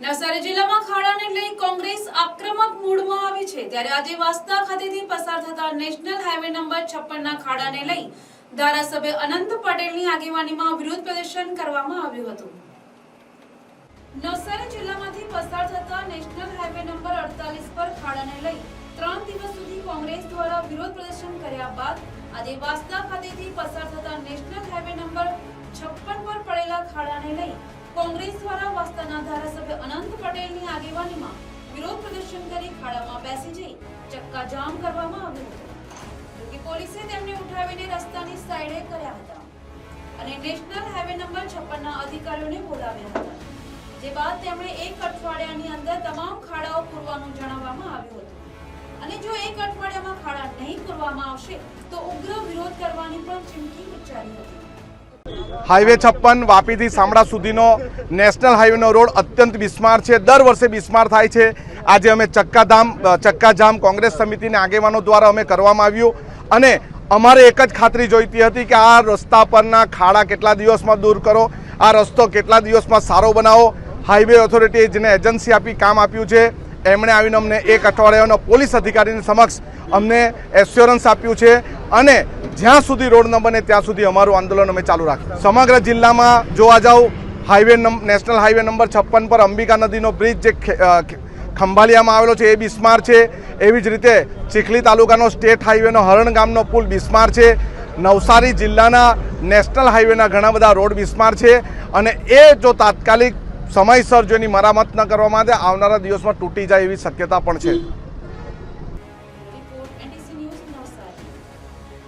નવસારી જિલ્લામાં ખાડાને લઈ કોંગ્રેસ આક્રમક મૂડમાં આવી છે. ત્યારે આજે વાસ્તા ખાતેથી પસાર થતા નેશનલ હાઈવે નંબર 56 ના ખાડાને લઈ ધારાસભ્ય અનંત પટેલની આગેવાનીમાં વિરોધ પ્રદર્શન કરવામાં આવ્યું હતું. નવસારી જિલ્લામાંથી પસાર થતા નેશનલ હાઈવે નંબર 48 પર ખાડાને લઈ ત્રણ દિવસ સુધી કોંગ્રેસ દ્વારા વિરોધ પ્રદર્શન કર્યા બાદ આજે વાસ્તા ખાતેથી પસાર થતા નેશનલ દ્વારા ધારાસભ્ય અનંત પટેલની આગેવાનીમાં વિરોધ પ્રદર્શન કરી ખાડામાં બેસી જઈ ચક્કાજામ કરવામાં આવ્યો હતો. કે પોલીસે તેમને ઉઠાવીને રસ્તાની સાઈડે કર્યા હતા અને નેશનલ હાઈવે નંબર 56 ના અધિકારીઓને બોલાવ્યા હતા, જે બાદ તેમણે એક અઠવાડિયાની અંદર તમામ ખાડાઓ પૂરવાનું જણાવવામાં આવ્યું હતું. અને જો એક અઠવાડિયામાં ખાડા નહીં પૂરવામાં આવશે, તો ઉગ્ર વિરોધ કરવાની પણ ચીમકી ઉચ્ચારી હતી. હાઈવે છપ્પન વાપીથી શામળા સુધીનો નેશનલ હાઈવેનો રોડ અત્યંત બિસ્માર છે. દર વર્ષે બિસ્માર થાય છે. આજે અમે ચક્કાધામ ચક્કાજામ કોંગ્રેસ સમિતિના આગેવાનો દ્વારા અમે કરવામાં આવ્યું. અને અમારે એક જ ખાતરી જોઈતી હતી કે આ રસ્તા પરના ખાડા કેટલા દિવસમાં દૂર કરો, આ રસ્તો કેટલા દિવસમાં સારો બનાવો. હાઈવે ઓથોરિટીએ જેને એજન્સી આપી કામ આપ્યું છે. એમણે આવીને અમને એક અઠવાડિયાનો પોલીસ અધિકારીની સમક્ષ અમને એશ્યોરન્સ આપ્યું છે અને જ્યાં સુધી રોડ ન બને ત્યાં સુધી અમારું આંદોલન અમે ચાલુ રાખ્યું સમગ્ર જિલ્લામાં જોવા જાવ હાઈવે નેશનલ હાઈવે નંબર છપ્પન પર અંબિકા નદીનો બ્રિજ જે ખંભાલિયામાં આવેલો છે, એ બિસ્માર છે. એવી જ રીતે ચીખલી તાલુકાનો સ્ટેટ હાઈવેનો હરણ ગામનો પુલ બિસ્માર છે. નવસારી જિલ્લાના નેશનલ હાઈવેના ઘણા બધા રોડ બિસ્માર છે. અને એ જો તાત્કાલિક સમયસર જો એની મરામત ન કરવામાં આવે આવનારા દિવસમાં તૂટી જાય એવી શક્યતા પણ છે.